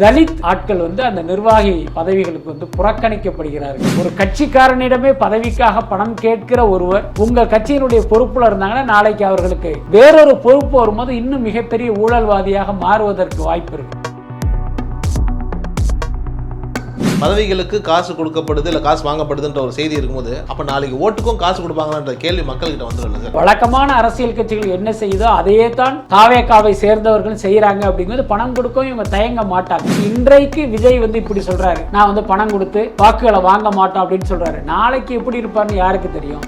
தலித் ஆட்கள் வந்து அந்த நிர்வாகி பதவிகளுக்கு வந்து புறக்கணிக்கப்படுகிறார்கள். ஒரு கட்சிக்காரனிடமே பதவிக்காக பணம் கேட்கிற ஒருவர் உங்க கட்சியினுடைய பொறுப்புல இருந்தாங்கன்னா நாளைக்கு அவர்களுக்கு வேறொரு பொறுப்பு வரும்போது இன்னும் மிகப்பெரிய ஊழல்வாதியாக மாறுவதற்கு வாய்ப்பு இருக்கு. பதவிகளுக்கு காசு கொடுக்கப்படுது இல்லை காசு வாங்கப்படுதுன்ற ஒரு செய்தி இருக்கும்போது அப்போ நாளைக்கு ஓட்டுக்கும் காசு கொடுப்பாங்களான்ற கேள்வி மக்கள்கிட்ட வந்துடும்ல வழக்கமான அரசியல் கட்சிகள் என்ன செய்யுதோ அதையே தான் தாவேக்காவை சேர்ந்தவர்கள் செய்கிறாங்க அப்படிங்கிறது பணம் கொடுக்கவும் இவங்க தயங்க மாட்டாங்க. இன்றைக்கு விஜய் வந்து இப்படி சொல்கிறாரு நான் வந்து பணம் கொடுத்து வாக்குகளை வாங்க மாட்டோம் அப்படின்னு சொல்கிறாரு நாளைக்கு எப்படி இருப்பார்னு யாருக்கு தெரியும்?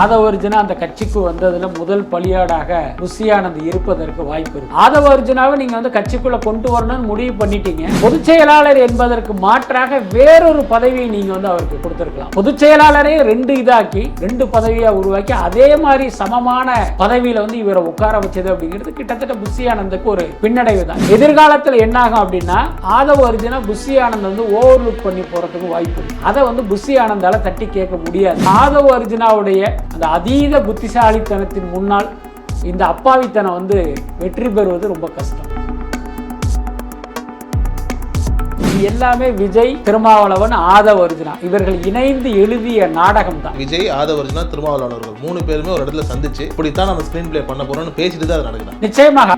ஆதவர்ஜுனா அந்த கட்சிக்கு வந்ததுல முதல் பலியாடாக ருசியானந்த் இருப்பதற்கு வாய்ப்பு இருக்கு. ஆதவர்ஜுனாவை நீங்க வந்து கட்சிக்குள்ள கொண்டு வரணும்னு முடிவு பண்ணிட்டீங்க. பொதுச் செயலாளர் என்பதற்கு மாற்றாக வேறொரு பதவியை நீங்க வந்து அவருக்கு கொடுத்திருக்கலாம். பொதுச் செயலாளரே ரெண்டு இதாக்கி ரெண்டு பதவியா உருவாக்கி அதே மாதிரி சமமான பதவியில வந்து இவரை உட்கார வச்சது அப்படிங்கிறது கிட்டத்தட்ட புஷி ஆனந்துக்கு ஒரு பின்னடைவு தான். எதிர்காலத்தில் என்ன ஆகும் அப்படின்னா ஆதவ அர்ஜுனா புஷி ஆனந்த் வந்து ஓவர் லுக் பண்ணி போறதுக்கு வாய்ப்பு அதை வந்து புஷி ஆனந்தால தட்டி கேட்க முடியாது. ஆதவ அர்ஜுனாவுடைய அந்த அதீத புத்திசாலித்தனத்தின் முன்னால் இந்த அப்பாவித்தனம் வந்து வெற்றி பெறுவது ரொம்ப கஷ்டம். இது எல்லாமே விஜய் திருமாவளவன் ஆதவ அர்ஜுனா இவர்கள் இணைந்து எழுதிய நாடகம் தான் விஜய் ஆதவர்ஜுனா திருமாவளவன் அவர்கள் மூணு பேருமே ஒரு இடத்துல சந்திச்சு இப்படித்தான் நம்ம ஸ்க்ரீன் ப்ளே பண்ண போறோம்னு பேசிட்டு தான் அது நடக்குது. நிச்சயமாக.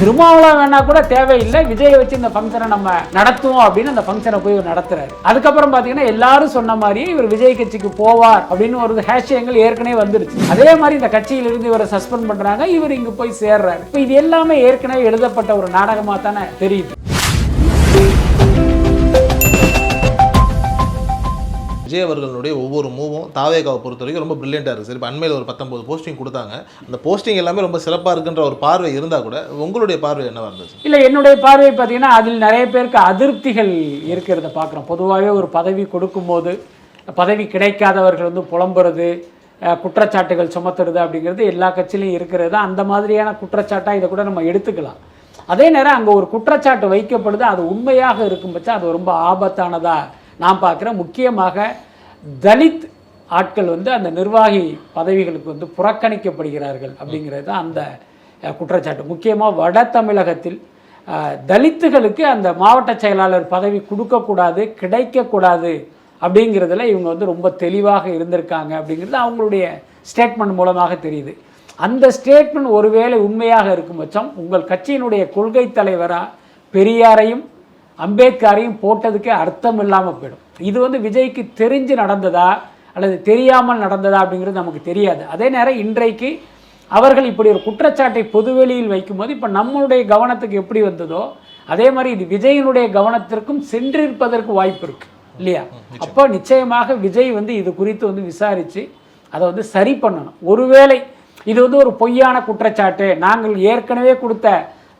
திருமாவளவன் வேணா கூட தேவையில்லை. விஜய் வச்சு இந்த ஃபங்க்ஷனை நம்ம நடத்துவோம் அப்படின்னு அந்த ஃபங்க்ஷனை போய் இவர் நடத்துறாரு. அதுக்கப்புறம் பார்த்தீங்கன்னா எல்லாரும் சொன்ன மாதிரியே இவர் விஜய் கட்சிக்கு போவார் அப்படின்னு ஒரு ஹேஷியங்கள் ஏற்கனவே வந்துருச்சு. அதே மாதிரி இந்த கட்சியிலிருந்து இவரை சஸ்பெண்ட் பண்றாங்க. இவர் இங்க போய் சேர்றாரு. இப்போ இது எல்லாமே ஏற்கனவே எழுதப்பட்ட ஒரு நாடகமாக தானே தெரியுது. விஜய் அவர்களுடைய ஒவ்வொரு மூவும் தாவேகாவை பொறுத்த வரைக்கும் ரொம்ப பிரில்லியண்டாக இருக்குது சார் இப்போ அண்மையில் ஒரு பத்தொம்பது போஸ்டிங் கொடுத்தாங்க. அந்த போஸ்டிங் எல்லாமே ரொம்ப சிறப்பாக இருக்குன்ற ஒரு பார்வை இருந்தால் கூட உங்களுடைய பார்வை என்னவாக இருந்துச்சு இல்லை என்னுடைய பார்வை பார்த்தீங்கன்னா அதில் நிறைய பேருக்கு அதிருப்திகள் இருக்கிறத பார்க்குறோம் பொதுவாகவே ஒரு பதவி கொடுக்கும்போது பதவி கிடைக்காதவர்கள் வந்து புலம்புறது குற்றச்சாட்டுகள் சுமத்துறது அப்படிங்கிறது எல்லா கட்சியிலையும் இருக்கிறது அந்த மாதிரியான குற்றச்சாட்டாக இதை கூட நம்ம எடுத்துக்கலாம். அதே நேரம் அங்கே ஒரு குற்றச்சாட்டு வைக்கப்படுது அது உண்மையாக இருக்கும் பட்சம் அது ரொம்ப ஆபத்தானதாக நான் பார்க்குறேன் முக்கியமாக தலித் ஆட்கள் வந்து அந்த நிர்வாகி பதவிகளுக்கு வந்து புறக்கணிக்கப்படுகிறார்கள் அப்படிங்கிறது தான் அந்த குற்றச்சாட்டு. முக்கியமாக வட தமிழகத்தில் தலித்துகளுக்கு அந்த மாவட்ட செயலாளர் பதவி கொடுக்கக்கூடாது கிடைக்கக்கூடாது அப்படிங்கிறதுல இவங்க வந்து ரொம்ப தெளிவாக இருந்திருக்காங்க அப்படிங்கிறது அவங்களுடைய ஸ்டேட்மெண்ட் மூலமாக தெரியுது. அந்த ஸ்டேட்மெண்ட் ஒருவேளை உண்மையாக இருக்கும் பட்சம் உங்கள் கட்சியினுடைய கொள்கை தலைவராக பெரியாரையும் அம்பேத்கரையும் போட்டதுக்கு அர்த்தம் இல்லாமல் போயிடும். இது வந்து விஜய்க்கு தெரிஞ்சு நடந்ததா அல்லது தெரியாமல் நடந்ததா அப்படிங்கிறது நமக்கு தெரியாது. அதே நேரம் இன்றைக்கு அவர்கள் இப்படி ஒரு குற்றச்சாட்டை பொதுவெளியில் வைக்கும்போது இப்போ நம்மளுடைய கவனத்துக்கு எப்படி வந்ததோ அதே மாதிரி இது விஜயினுடைய கவனத்திற்கும் சென்றிருப்பதற்கு வாய்ப்பு இருக்கு இல்லையா? அப்போ நிச்சயமாக விஜய் வந்து இது குறித்து வந்து விசாரித்து அதை வந்து சரி பண்ணணும். ஒருவேளை இது வந்து ஒரு பொய்யான குற்றச்சாட்டு நாங்கள் ஏற்கனவே கொடுத்த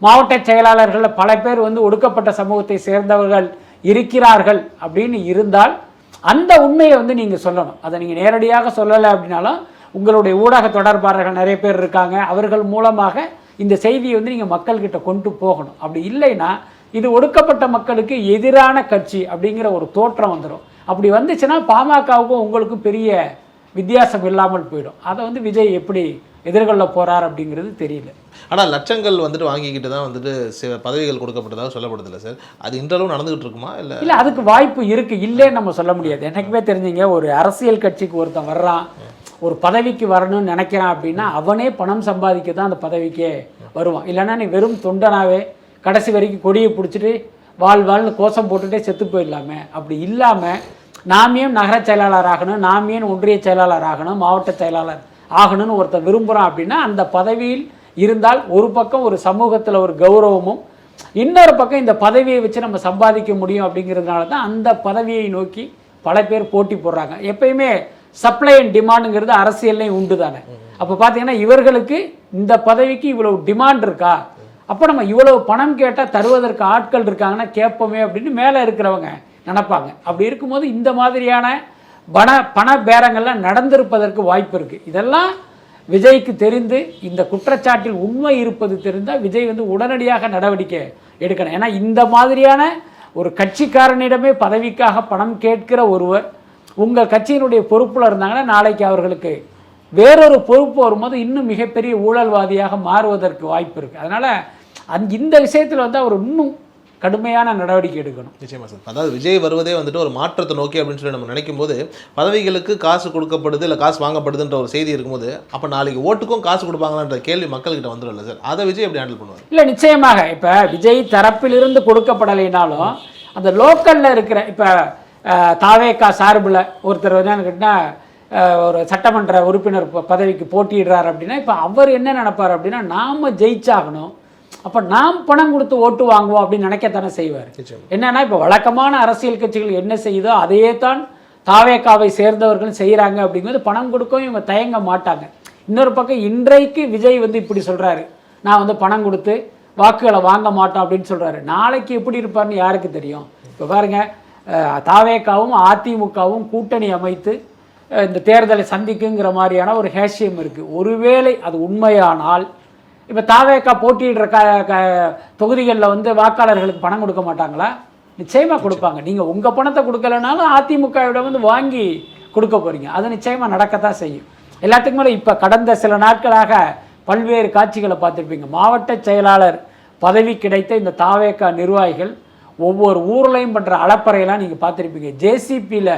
மாவட்ட செயலாளர்களில் பல பேர் வந்து ஒடுக்கப்பட்ட சமூகத்தை சேர்ந்தவர்கள் இருக்கிறார்கள் அப்படின்னு இருந்தால் அந்த உண்மையை வந்து நீங்கள் சொல்லணும். அதை நீங்கள் நேரடியாக சொல்லலை அப்படின்னாலும் உங்களுடைய ஊடக தொடர்பாளர்கள் நிறைய பேர் இருக்காங்க. அவர்கள் மூலமாக இந்த செய்தியை வந்து நீங்கள் மக்கள்கிட்ட கொண்டு போகணும். அப்படி இல்லைன்னா இது ஒடுக்கப்பட்ட மக்களுக்கு எதிரான கட்சி அப்படிங்கிற ஒரு தோற்றம் வந்துடும் அப்படி வந்துச்சுன்னா பாமகவுக்கும் உங்களுக்கும் பெரிய வித்தியாசம் இல்லாமல் போயிடும். அதை வந்து விஜய் எப்படி எதிர்கொள்ள போகிறார் அப்படிங்கிறது தெரியல. ஆனால் லட்சங்கள் வந்துட்டு வாங்கிக்கிட்டு தான் வந்துட்டு சில பதவிகள் கொடுக்கப்பட்டதாக சொல்லப்படுதில்ல சார்? அது இன்றளவு நடந்துகிட்டு இருக்குமா இல்லை? இல்லை அதுக்கு வாய்ப்பு இருக்கு இல்லைன்னு நம்ம சொல்ல முடியாது. எனக்குமே தெரிஞ்சுங்க ஒரு அரசியல் கட்சிக்கு ஒருத்தன் வர்றான் ஒரு பதவிக்கு வரணும்னு நினைக்கிறான் அப்படின்னா அவனே பணம் சம்பாதிக்க தான் அந்த பதவிக்கே வருவான். இல்லைன்னா நீ வெறும் தொண்டனாவே கடைசி வரைக்கும் கொடியை பிடிச்சிட்டு வாழ் வாழ்னு கோஷம் போட்டுட்டே செத்து போயிடலாமே. அப்படி இல்லாமல் நாம் ஏன் நகர செயலாளர் ஆகணும் நாம் ஏன் ஒன்றிய செயலாளர் ஆகணும் மாவட்ட செயலாளர் ஆகணும்னு ஒருத்தன் விரும்புகிறான் அப்படின்னா அந்த பதவியில் இருந்தால் ஒரு பக்கம் ஒரு சமூகத்தில் ஒரு கௌரவமும் இன்னொரு பக்கம் இந்த பதவியை வச்சு நம்ம சம்பாதிக்க முடியும் அப்படிங்கிறதுனால தான் அந்த பதவியை நோக்கி பல பேர் போட்டி போடுறாங்க. எப்பயுமே சப்ளை அண்ட் டிமாண்டுங்கிறது அரசியல்லையும் உண்டு தானே. அப்போ பார்த்தீங்கன்னா இவர்களுக்கு இந்த பதவிக்கு இவ்வளவு டிமாண்ட் இருக்கா? அப்போ நம்ம இவ்வளவு பணம் கேட்டால் தருவதற்கு ஆட்கள் இருக்காங்கன்னா கேட்போமே அப்படின்னு மேலே இருக்கிறவங்க நினைப்பாங்க. அப்படி இருக்கும்போது இந்த மாதிரியான பண பண பேரங்கள்லாம் நடந்திருப்பதற்கு வாய்ப்பு இருக்குது இதெல்லாம் விஜய்க்கு தெரிந்து இந்த குற்றச்சாட்டில் உண்மை இருப்பது தெரிந்தால் விஜய் வந்து உடனடியாக நடவடிக்கை எடுக்கணும். ஏன்னா இந்த மாதிரியான ஒரு கட்சிக்காரனிடமே பதவிக்காக பணம் கேட்கிற ஒருவர் உங்கள் கட்சியினுடைய பொறுப்பில் இருந்தாங்கன்னா நாளைக்கு அவர்களுக்கு வேறொரு பொறுப்பு வரும்போது இன்னும் மிகப்பெரிய ஊழல்வாதியாக மாறுவதற்கு வாய்ப்பு இருக்குது அதனால் அந் இந்த விஷயத்தில் வந்து அவர் இன்னும் கடுமையான நடவடிக்கை எடுக்கணும். நிச்சயமா சார். அதாவது விஜய் வருவதே வந்துட்டு ஒரு மாற்றத்தை நோக்கி அப்படின்னு சொல்லி நம்ம நினைக்கும் போது பதவிகளுக்கு காசு கொடுக்கப்படுது இல்லை காசு வாங்கப்படுதுன்ற ஒரு செய்தி இருக்கும்போது அப்போ நாளைக்கு ஓட்டுக்கும் காசு கொடுப்பாங்களான்ற கேள்வி மக்கள்கிட்ட வந்துடும்ல சார். அதை விஜய் எப்படி ஹேண்டில் பண்ணுவார்? இல்லை நிச்சயமாக. இப்போ விஜய் தரப்பிலிருந்து கொடுக்கப்படலைனாலும் அந்த லோக்கலில் இருக்கிற இப்போ தாவேக்கா சார்பில் ஒருத்தர் வந்து கேட்டிங்கன்னா ஒரு சட்டமன்ற உறுப்பினர் பதவிக்கு போட்டியிடுறார் அப்படின்னா இப்போ அவர் என்ன நினைப்பார் அப்படின்னா நாம் ஜெயிச்சாகணும். அப்போ நாம் பணம் கொடுத்து ஓட்டு வாங்குவோம் அப்படின்னு நினைக்கத்தானே செய்வார். என்னன்னா இப்போ வழக்கமான அரசியல் கட்சிகள் என்ன செய்யுதோ அதையே தான் தாவேக்காவை சேர்ந்தவர்களும் செய்கிறாங்க அப்படிங்கிறது பணம் கொடுக்கவும் இவங்க தயங்க மாட்டாங்க. இன்னொரு பக்கம் இன்றைக்கு விஜய் வந்து இப்படி சொல்கிறாரு நான் வந்து பணம் கொடுத்து வாக்குகளை வாங்க மாட்டோம் அப்படின்னு சொல்கிறாரு நாளைக்கு எப்படி இருப்பார்னு யாருக்கு தெரியும்? இப்போ பாருங்கள் தாவேக்காவும் அதிமுகவும் கூட்டணி அமைத்து இந்த தேர்தலை சந்திக்குங்கிற மாதிரியான ஒரு ஹேஷியம் இருக்குது ஒருவேளை அது உண்மையானால் இப்போ தாவேக்கா போட்டியிடுற க க தொகுதிகளில் வந்து வாக்காளர்களுக்கு பணம் கொடுக்க மாட்டாங்களா? நிச்சயமாக கொடுப்பாங்க. நீங்கள் உங்கள் பணத்தை கொடுக்கலனாலும் அதிமுகவிடம் வந்து வாங்கி கொடுக்க போகிறீங்க அது நிச்சயமாக நடக்கத்தான் செய்யும். எல்லாத்துக்கும் மேலே இப்போ கடந்த சில நாட்களாக பல்வேறு காட்சிகளை பார்த்துருப்பீங்க. மாவட்ட செயலாளர் பதவி கிடைத்த இந்த தாவேக்கா நிர்வாகிகள் ஒவ்வொரு ஊர்லையும் பண்ணுற அளப்பறையெல்லாம் நீங்கள் பார்த்துருப்பீங்க. ஜேசிபியில்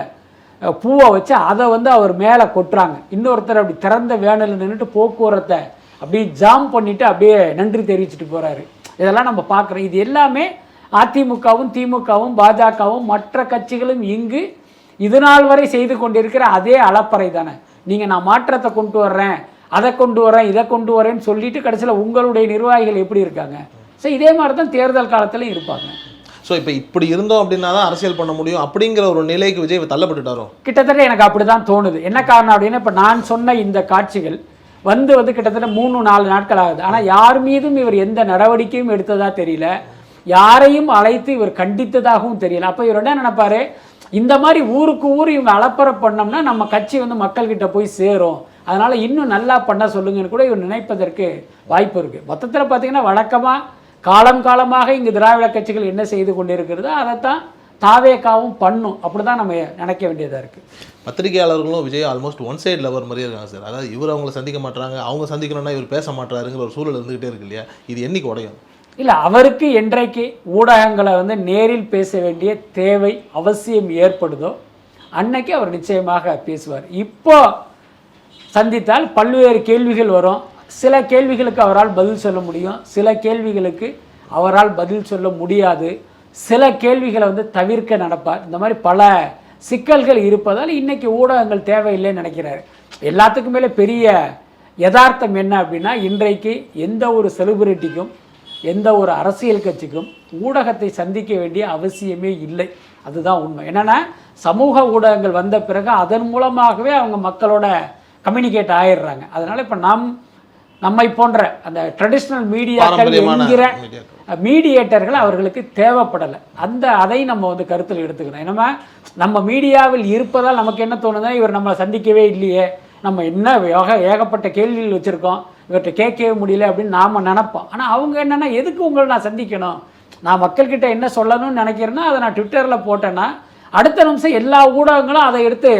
பூவை வச்சு அதை வந்து அவர் மேலே கொட்டுறாங்க. இன்னொருத்தர் அப்படி திறந்த வேனில் நின்றுட்டு போக்குவரத்தை அப்படியே ஜாம் பண்ணிட்டு அப்படியே நன்றி தெரிவிச்சிட்டு போறாரு. இதெல்லாம் நம்ம பார்க்குறோம். இது எல்லாமே அதிமுகவும் திமுகவும் பாஜகவும் மற்ற கட்சிகளும் இங்கு இது நாள் வரை செய்து கொண்டிருக்கிற அதே அளப்பறை தானே. நீங்கள் நான் மாற்றத்தை கொண்டு வர்றேன் அதை கொண்டு வரேன் இதை கொண்டு வரேன்னு சொல்லிட்டு கடைசியில் உங்களுடைய நிர்வாகிகள் எப்படி இருக்காங்க? ஸோ இதே மாதிரி தான் தேர்தல் காலத்துலையும் இருப்பாங்க. ஸோ இப்போ இப்படி இருந்தோம் அப்படின்னா தான் அரசியல் பண்ண முடியும். அப்படிங்கிற ஒரு நிலைக்கு விஜய் தள்ளப்பட்டுட்டாரோ? கிட்டத்தட்ட எனக்கு அப்படி தான் தோணுது. என்ன காரணம் அப்படின்னா இப்போ நான் சொன்ன இந்த காட்சிகள் வந்து வந்து கிட்டத்தட்ட மூணு நாலு நாட்கள் ஆகுது. ஆனால் யார் மீதும் இவர் எந்த நடவடிக்கையும் எடுத்ததா தெரியல. யாரையும் அழைத்து இவர் கண்டித்ததாகவும் தெரியல. அப்போ இவர் என்ன நினைப்பாரு? இந்த மாதிரி ஊருக்கு ஊர் இவங்க அலப்பறை பண்ணோம்னா நம்ம கட்சி வந்து மக்கள்கிட்ட போய் சேரும். அதனால் இன்னும் நல்லா பண்ண சொல்லுங்கன்னு கூட இவர் நினைப்பதற்கு வாய்ப்பு இருக்குது மொத்தத்தில் பார்த்தீங்கன்னா வழக்கமாக காலம் காலமாக இங்கு திராவிட கட்சிகள் என்ன செய்து கொண்டிருக்கிறதோ அதைத்தான் தாவேக்காவும் பண்ணும். அப்படி தான் நம்ம நினைக்க வேண்டியதாக இருக்குது பத்திரிகையாளர்களும் Vijay almost one side lover மாதிரியே இருக்காங்க சார். அதாவது இவர் அவங்கள சந்திக்க மாட்டாங்க அவங்க சந்திக்கணும்னா இவர் பேச மாட்டாருங்கிற ஒரு சூழல் இருந்துகிட்டே இருக்கு இல்லையா? இது என்னைக்கு உடையும்? இல்லை அவருக்கு என்றைக்கு ஊடகங்களை வந்து நேரில் பேச வேண்டிய தேவை அவசியம் ஏற்படுதோ அன்னைக்கு அவர் நிச்சயமாக பேசுவார். இப்போ சந்தித்தால் பல்வேறு கேள்விகள் வரும். சில கேள்விகளுக்கு அவரால் பதில் சொல்ல முடியும். சில கேள்விகளுக்கு அவரால் பதில் சொல்ல முடியாது. சில கேள்விகளை வந்து தவிர்க்க நடப்பார். இந்த மாதிரி பல சிக்கல்கள் இருப்பதால் இன்றைக்கி ஊடகங்கள் தேவையில்லைன்னு நினைக்கிறாரு. எல்லாத்துக்கும் மேலே பெரிய யதார்த்தம் என்ன அப்படின்னா இன்றைக்கு எந்த ஒரு செலிபிரிட்டிக்கும் எந்த ஒரு அரசியல் கட்சிக்கும் ஊடகத்தை சந்திக்க வேண்டிய அவசியமே இல்லை. அதுதான் உண்மை. என்னென்னா சமூக ஊடகங்கள் வந்த பிறகு அதன் மூலமாகவே அவங்க மக்களோட கம்யூனிகேட் ஆயிடுறாங்க. அதனால் இப்போ நாம் நம்மை போன்ற அந்த ட்ரெடிஷ்னல் மீடியாக்கள் என்கிற. மீடியேட்டர்கள் அவர்களுக்கு தேவைப்படலை. அந்த அதை நம்ம வந்து கருத்தில் எடுத்துக்கணும். என்னமா நம்ம மீடியாவில் இருப்பதால் நமக்கு என்ன தோணுதுன்னா இவர் நம்மளை சந்திக்கவே இல்லையே. நம்ம என்ன ஏக ஏகப்பட்ட கேள்விகள் வச்சுருக்கோம். இவர்கிட்ட கேட்கவே முடியல அப்படின்னு நாம் நினைப்போம். ஆனால் அவங்க என்னென்னா எதுக்கு உங்களை நான் சந்திக்கணும்? நான் மக்கள்கிட்ட என்ன சொல்லணும்னு நினைக்கிறேன்னா அதை நான் ட்விட்டரில் போட்டேன்னா அடுத்த நிமிஷம் எல்லா ஊடகங்களும் அதை எடுத்து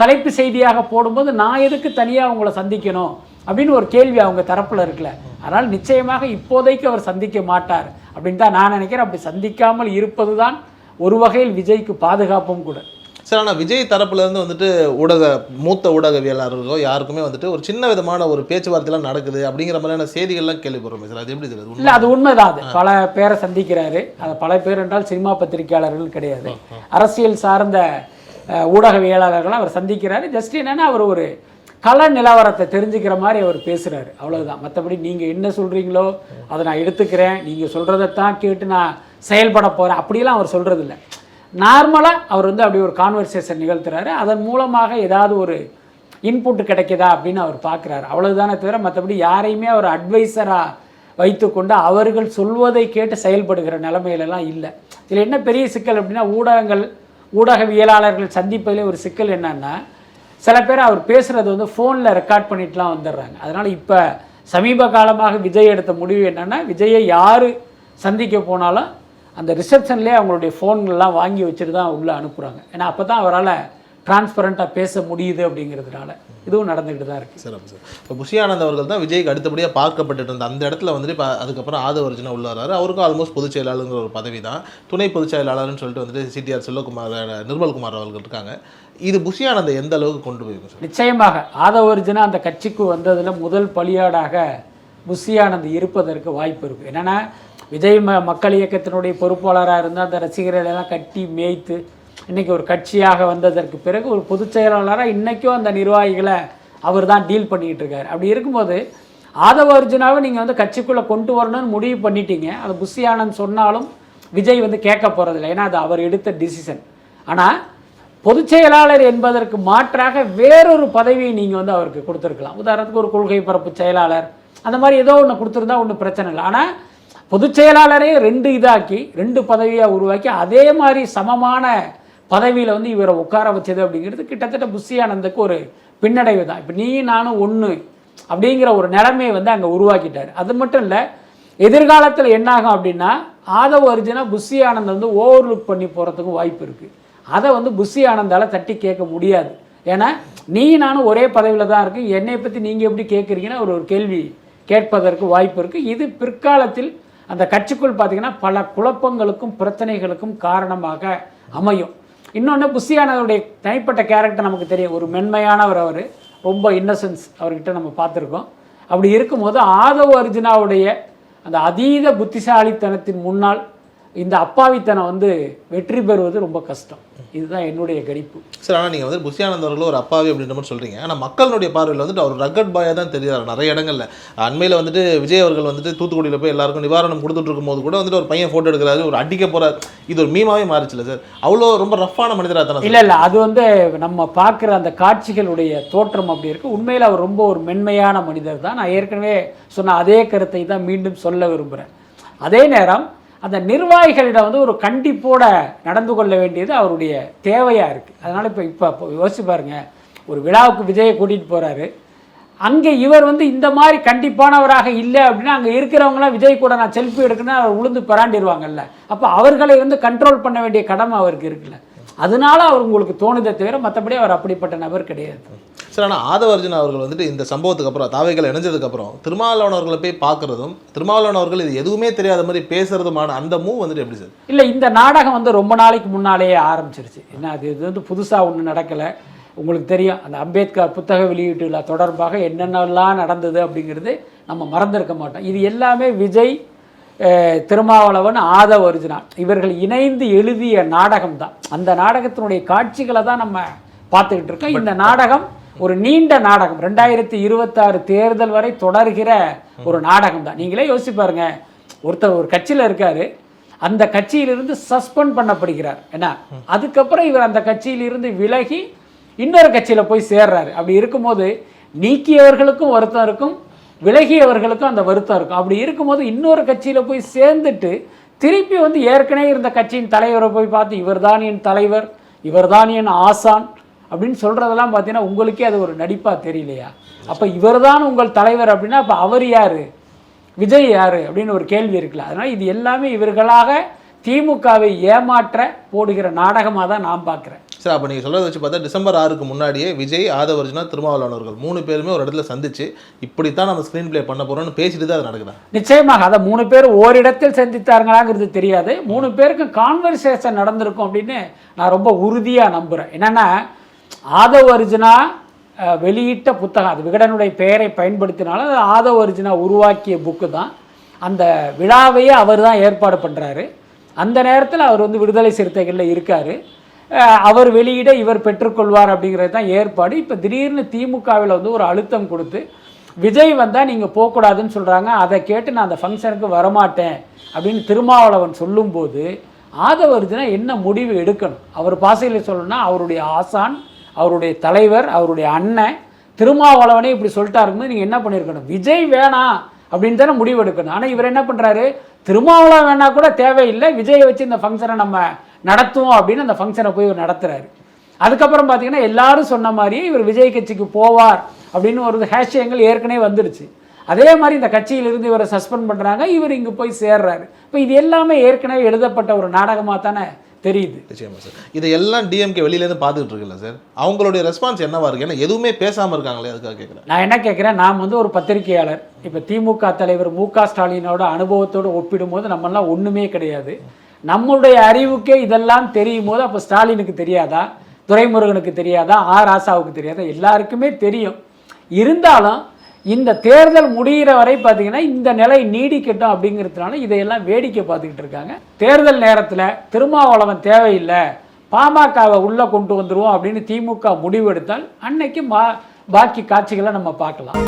தலைப்பு செய்தியாக போடும்போது நான் எதுக்கு தனியாக உங்களை சந்திக்கணும்? அப்படின்னு ஒரு கேள்வி அவங்க தரப்புல இருக்குல்ல. அதனால் நிச்சயமாக இப்போதைக்கு அவர் சந்திக்க மாட்டார். அப்படின்னு தான் நான் நினைக்கிறேன். அப்படி சந்திக்காமல் இருப்பது தான் ஒரு வகையில் விஜய்க்கு பாதுகாப்பும் கூட. சார் ஆனால் விஜய் தரப்புல இருந்து வந்துட்டு ஊடக மூத்த ஊடகவியலாளர்களோ யாருக்குமே வந்துட்டு ஒரு சின்ன விதமான ஒரு பேச்சுவார்த்தைலாம் நடக்குது அப்படிங்கிற மாதிரியான செய்திகள்லாம் கேள்விப்படுறோம் சார். அது எப்படி சார்? அது இல்லை அது உண்மைதான் அது. பல பேரை சந்திக்கிறாரு. அது பல பேர் என்றால் சினிமா பத்திரிகையாளர்கள் கிடையாது. அரசியல் சார்ந்த ஊடகவியலாளர்களை அவர் சந்திக்கிறாரு. ஜஸ்ட் என்னன்னா அவர் ஒரு கள நிலவரத்தை தெரிஞ்சுக்கிற மாதிரி அவர் பேசுகிறாரு அவ்வளோதான் மற்றபடி நீங்கள் என்ன சொல்கிறீங்களோ அதை நான் எடுத்துக்கிறேன். நீங்கள் சொல்கிறதைத்தான் கேட்டு நான் செயல்பட போகிறேன் அப்படிலாம் அவர் சொல்கிறதில்ல நார்மலாக அவர் வந்து அப்படி ஒரு கான்வர்சேஷன் நிகழ்த்துறாரு. அதன் மூலமாக ஏதாவது ஒரு இன்புட் கிடைக்குதா அப்படின்னு அவர் பார்க்குறாரு. அவ்வளோதானே தவிர மற்றபடி யாரையுமே அவர் அட்வைசராக வைத்துக்கொண்டு அவர்கள் சொல்வதை கேட்டு செயல்படுகிற நிலைமையிலலாம் இல்லை. இதில் என்ன பெரிய சிக்கல் அப்படின்னா ஊடகங்கள் ஊடகவியலாளர்கள் சந்திப்பதிலே ஒரு சிக்கல் என்னன்னா சில பேர் அவர் பேசுகிறது வந்து ஃபோனில் ரெக்கார்ட் பண்ணிட்டுலாம் வந்துடுறாங்க. அதனால் இப்போ சமீப காலமாக விஜய் எடுத்த முடிவு என்னென்னா விஜயை யார் சந்திக்க போனாலும் அந்த ரிசப்ஷன்லேயே அவங்களுடைய ஃபோன்கள்லாம் வாங்கி வச்சுட்டு தான் உள்ளே அனுப்புகிறாங்க ஏன்னா அப்போ தான் அவரால் டிரான்ஸ்பரண்ட்டாக பேச முடியுது அப்படிங்கிறதுனால இதுவும் நடந்துக்கிட்டு தான் இருக்குது சிறப்பு சார் இப்போ புஷி ஆனந்த் அவர்கள் தான் விஜய்க்கு அடுத்தபடியாக பார்க்கப்பட்டுட்டு இருந்த. அந்த இடத்துல வந்துட்டு இப்போ அதுக்கப்புறம் ஆதவர்ஜுனா உள்ள வராரு அவருக்கும் ஆல்மோஸ்ட் பொதுச் செயலாளருங்கிற ஒரு பதவி தான். துணை பொதுச் செயலாளர்னு சொல்லிட்டு வந்துட்டு சிடிஆர் செல்வகுமார் நிர்மல்குமார் அவர்கள் இருக்காங்க. இது புஷி ஆனந்தை எந்த அளவுக்கு கொண்டு போயிருக்கும் சார் நிச்சயமாக ஆதவர்ஜுனா அந்த கட்சிக்கு வந்ததில் முதல் பலியாடாக புஷியானந்த் இருப்பதற்கு வாய்ப்பு இருக்குது என்னென்னா விஜய் ம மக்கள் இயக்கத்தினுடைய பொறுப்பாளராக இருந்தால் அந்த ரசிகர்களை எல்லாம் கட்டி மேய்த்து இன்றைக்கி ஒரு கட்சியாக வந்ததற்கு பிறகு ஒரு பொதுச் செயலாளராக இன்றைக்கும் அந்த நிர்வாகிகளை அவர் தான் டீல் பண்ணிக்கிட்டு இருக்காரு. அப்படி இருக்கும்போது ஆதவ அர்ஜுனாவை நீங்கள் வந்து கட்சிக்குள்ளே கொண்டு வரணும்னு முடிவு பண்ணிட்டீங்க. அது புஷி ஆனந்த் சொன்னாலும் விஜய் வந்து கேட்க போகிறதில்ல ஏன்னா அது அவர் எடுத்த டிசிஷன் ஆனால் பொதுச் செயலாளர் என்பதற்கு மாற்றாக வேறொரு பதவியை நீங்கள் வந்து அவருக்கு கொடுத்துருக்கலாம். உதாரணத்துக்கு ஒரு கொள்கை பரப்பு செயலாளர். அந்த மாதிரி ஏதோ ஒன்று கொடுத்துருந்தா ஒன்றும் பிரச்சனை இல்லை. ஆனால் பொதுச் செயலாளரே ரெண்டு இதாக்கி ரெண்டு பதவியாக உருவாக்கி அதே மாதிரி சமமான பதவியில் வந்து இவரை உட்கார வச்சது அப்படிங்கிறது கிட்டத்தட்ட புஷி ஆனந்துக்கு ஒரு பின்னடைவு தான். இப்போ நீ நானும் ஒன்று அப்படிங்கிற ஒரு நிலைமையை வந்து அங்கே உருவாக்கிட்டார். அது மட்டும் இல்லை எதிர்காலத்தில் என்னாகும் அப்படின்னா ஆதவ அர்ஜுனா புஷி ஆனந்த் வந்து ஓவர்லுக் பண்ணி போகிறதுக்கும் வாய்ப்பு இருக்குது அதை வந்து புஷி ஆனந்தால் தட்டி கேட்க முடியாது. ஏன்னா நீ நானும் ஒரே பதவியில் தான் இருக்குது என்னை பற்றி நீங்கள் எப்படி கேட்குறீங்கன்னா ஒரு ஒரு கேள்வி கேட்பதற்கு வாய்ப்பு இருக்குது இது பிற்காலத்தில் அந்த கட்சிக்குள் பார்த்தீங்கன்னா பல குழப்பங்களுக்கும் பிரச்சனைகளுக்கும் காரணமாக அமையும். இன்னொன்று புஸ்தியானவருடைய தனிப்பட்ட கேரக்டர் நமக்கு தெரியும். ஒரு மென்மையானவர் அவர். ரொம்ப இன்னசென்ஸ் அவர்கிட்ட நம்ம பார்த்துருக்கோம். அப்படி இருக்கும்போது ஆதவ அர்ஜுனாவுடைய அந்த அதீத புத்திசாலித்தனத்தின் முன்னால் இந்த அப்பாவித்தனம் வந்து வெற்றி பெறுவது ரொம்ப கஷ்டம். இதுதான் என்னுடைய கணிப்பு. சார் ஆனால் நீங்கள் வந்து புஷி ஆனந்த் அவர்கள் ஒரு அப்பாவி அப்படின்ற மாதிரி சொல்கிறீங்க ஆனால் மக்களுடைய பார்வையில் வந்துட்டு அவர் ரக்கட் பாயாக தான் தெரியாரு நிறைய இடங்கள்ல. அண்மையில் வந்துட்டு விஜய் அவர்கள் வந்துட்டு தூத்துக்குடியில் போய் எல்லாருக்கும் நிவாரணம் கொடுத்துட்டு இருக்கும்போது கூட வந்துட்டு ஒரு பையன் ஃபோட்டோ எடுக்கிறாரு ஒரு அடிக்க போகிறார் இது ஒரு மீமாவே மாறிச்சுல சார். அவ்வளோ ரொம்ப ரஃப்பான மனிதராக தானே இல்லை இல்லை அது வந்து நம்ம பார்க்குற அந்த காட்சிகளுடைய தோற்றம் அப்படி இருக்குது உண்மையில் அவர் ரொம்ப ஒரு மென்மையான மனிதர் தான். நான் ஏற்கனவே சொன்ன அதே கருத்தை தான் மீண்டும் சொல்ல விரும்புகிறேன் அதே நேரம் அந்த நிர்வாகிகளிடம் வந்து ஒரு கண்டிப்போட நடந்து கொள்ள வேண்டியது அவருடைய தேவையாக இருக்குது அதனால் இப்போ இப்போ யோசிச்சு பாருங்கள் ஒரு விழாவுக்கு விஜயை கூட்டிகிட்டு போகிறாரு அங்கே இவர் வந்து இந்த மாதிரி கண்டிப்பானவராக இல்லை அப்படின்னா அங்கே இருக்கிறவங்களாம் விஜய் கூட நான் செல்ஃபி எடுக்கணும்னா அவர் உளுந்து பராண்டிடுவாங்கல்ல. அப்போ அவர்களை வந்து கண்ட்ரோல் பண்ண வேண்டிய கடமை அவருக்கு இருக்குல்ல. அதனால அவர் உங்களுக்கு தோணுதே தவிர மற்றபடி அவர் அப்படிப்பட்ட நபர் கிடையாது. சார் ஆனால் ஆதவர்ஜுன் அவர்கள் வந்துட்டு இந்த சம்பவத்துக்கு அப்புறம் தாவைகள் இணைஞ்சதுக்கப்புறம் திருமாவளவன் அவர்களை போய் பார்க்குறதும் திருமாவளவன் அவர்கள் இது எதுவுமே தெரியாத மாதிரி பேசுறதுமான அந்த மூவ் வந்துட்டு எப்படி சார்? இல்லை இந்த நாடகம் வந்து ரொம்ப நாளைக்கு முன்னாலேயே ஆரம்பிச்சிருச்சு. என்ன அது இது வந்து புதுசாக ஒன்றும் நடக்கலை. உங்களுக்கு தெரியும் அந்த அம்பேத்கர் புத்தக வெளியீட்டுல தொடர்பாக என்னென்னலாம் நடந்தது அப்படிங்கிறது நம்ம மறந்திருக்க மாட்டோம். இது எல்லாமே விஜய் திருமாவளவன் ஆதவ அர்ஜுனா இவர்கள் இணைந்து எழுதிய நாடகம் தான் அந்த நாடகத்தினுடைய காட்சிகளை தான் நம்ம பார்த்துக்கிட்டு இருக்கோம். இந்த நாடகம் ஒரு நீண்ட நாடகம். ரெண்டாயிரத்தி இருபத்தாறு தேர்தல் வரை தொடர்கிற ஒரு நாடகம் தான் நீங்களே யோசிச்சு பாருங்க. ஒருத்தர் ஒரு கட்சியில் இருக்காரு. அந்த கட்சியிலிருந்து சஸ்பெண்ட் பண்ணப்படுகிறார். என்ன? அதுக்கப்புறம் இவர் அந்த கட்சியிலிருந்து விலகி இன்னொரு கட்சியில் போய் சேர்றாரு. அப்படி இருக்கும்போது நீக்கியவர்களுக்கும் வருத்தம் இருக்கும். விலகியவர்களுக்கும் அந்த வருத்தம் இருக்கும். அப்படி இருக்கும்போது இன்னொரு கட்சியில் போய் சேர்ந்துட்டு திருப்பி வந்து ஏற்கனவே இருந்த கட்சியின் தலைவரை போய் பார்த்து இவர்தான் என் தலைவர் இவர்தான் என் ஆசான் அப்படின்னு சொல்கிறதெல்லாம் பார்த்தீங்கன்னா உங்களுக்கே அது ஒரு நடிப்பாக தெரியலையா? அப்போ இவர்தான் உங்கள் தலைவர் அப்படின்னா அப்போ அவர் யார்? விஜய் யார்? அப்படின்னு ஒரு கேள்வி இருக்குல்ல. அதனால் இது எல்லாமே இவர்களாக திமுகவை ஏமாற்ற போடுகிற நாடகமாக தான் நான் பார்க்குறேன். சார் அப்போ நீங்கள் சொல்கிறத வச்சு பார்த்தா டிசம்பர் ஆறுக்கு முன்னாடியே விஜய் ஆதவர்ஜுனா திருமாவளவனவர்கள் மூணு பேருமே ஒரு இடத்துல சந்திச்சு இப்படித்தான் நம்ம ஸ்க்ரீன் பிளே பண்ண போகிறோம்னு பேசிட்டு தான் அது நடக்குதா? நிச்சயமாக அதை மூணு பேர் ஓரிடத்தில் சந்தித்தார்களாங்கிறது தெரியாது. மூணு பேருக்கும் கான்வர்சேஷன் நடந்திருக்கும் அப்படின்னு நான் ரொம்ப உறுதியாக நம்புகிறேன் என்னென்னா ஆதவ் அர்ஜுனா வெளியிட்ட புத்தகம் அது விகடனுடைய பெயரை பயன்படுத்தினாலும் அது ஆதவ் அர்ஜுனா உருவாக்கிய புக்கு தான். அந்த விழாவையே அவர் தான் ஏற்பாடு பண்ணுறாரு அந்த நேரத்தில் அவர் வந்து விடுதலை சிறுத்தைகளில் இருக்கார். அவர் வெளியிட இவர் பெற்றுக்கொள்வார் அப்படிங்கிறது தான் ஏற்பாடு. இப்போ திடீர்னு திமுகவில் வந்து ஒரு அழுத்தம் கொடுத்து விஜய் வந்தால் நீங்கள் போகக்கூடாதுன்னு சொல்கிறாங்க அதை கேட்டு நான் அந்த ஃபங்க்ஷனுக்கு வரமாட்டேன் அப்படின்னு திருமாவளவன் சொல்லும்போது ஆதவர்ஜுனா என்ன முடிவு எடுக்கணும்? அவர் பாசையில் சொல்லணும்னா அவருடைய ஆசான் அவருடைய தலைவர் அவருடைய அண்ணன் திருமாவளவனே இப்படி சொல்லிட்டாருக்கும்போது நீங்கள் என்ன பண்ணியிருக்கணும் விஜய் வேணாம் அப்படின்னு தானே முடிவு எடுக்கணும். ஆனால் இவர் என்ன பண்ணுறாரு திருமாவளவன் வேணா கூட தேவையில்லை. விஜயை வச்சு இந்த ஃபங்க்ஷனை நம்ம நடத்துவோம் அப்படின்னு அந்த ஃபங்க்ஷனை போய் இவர் நடத்துறாரு. அதுக்கப்புறம் பார்த்தீங்கன்னா எல்லாரும் சொன்ன மாதிரியே இவர் விஜய் கட்சிக்கு போவார் அப்படின்னு ஒரு ஹேஷ்டேங்கள் ஏற்கனவே வந்துடுச்சு அதே மாதிரி இந்த கட்சியிலிருந்து இவரை சஸ்பெண்ட் பண்ணுறாங்க இவர் இங்கே போய் சேர்றாரு. இப்போ இது எல்லாமே ஏற்கனவே எழுதப்பட்ட ஒரு நாடகமாக தானே தெரியுது. நிச்சயமா சார் இதை எல்லாம் டிஎம்கே வெளியிலேருந்து பார்த்துட்டு இருக்குல்ல சார் அவங்களுடைய ரெஸ்பான்ஸ் என்னவா இருக்கு? ஏன்னா எதுவுமே பேசாமல் இருக்காங்களே அதுக்காக கேட்குறேன் நான் என்ன கேட்குறேன் நாம் வந்து ஒரு பத்திரிகையாளர். இப்போ திமுக தலைவர் மு க ஸ்டாலினோட அனுபவத்தோடு ஒப்பிடும்போது நம்மெல்லாம் ஒன்றுமே கிடையாது. நம்மளுடைய அறிவுக்கே இதெல்லாம் தெரியும் போது அப்போ ஸ்டாலினுக்கு தெரியாதா? துரைமுருகனுக்கு தெரியாதா? ஆ ராசாவுக்கு தெரியாதா? எல்லாருக்குமே தெரியும். இருந்தாலும் இந்த தேர்தல் முடிகிற வரை பார்த்தீங்கன்னா இந்த நிலை நீடிக்கட்டும் அப்படிங்கிறதுனால இதையெல்லாம் வேடிக்கை பார்த்துக்கிட்டு இருக்காங்க. தேர்தல் நேரத்தில் திருமாவளவன் தேவையில்லை பாமகவை உள்ளே கொண்டு வந்துடுவோம் அப்படின்னு திமுக முடிவெடுத்தால் அன்னைக்கு மா பாக்கி காட்சிகளை நம்ம பார்க்கலாம்.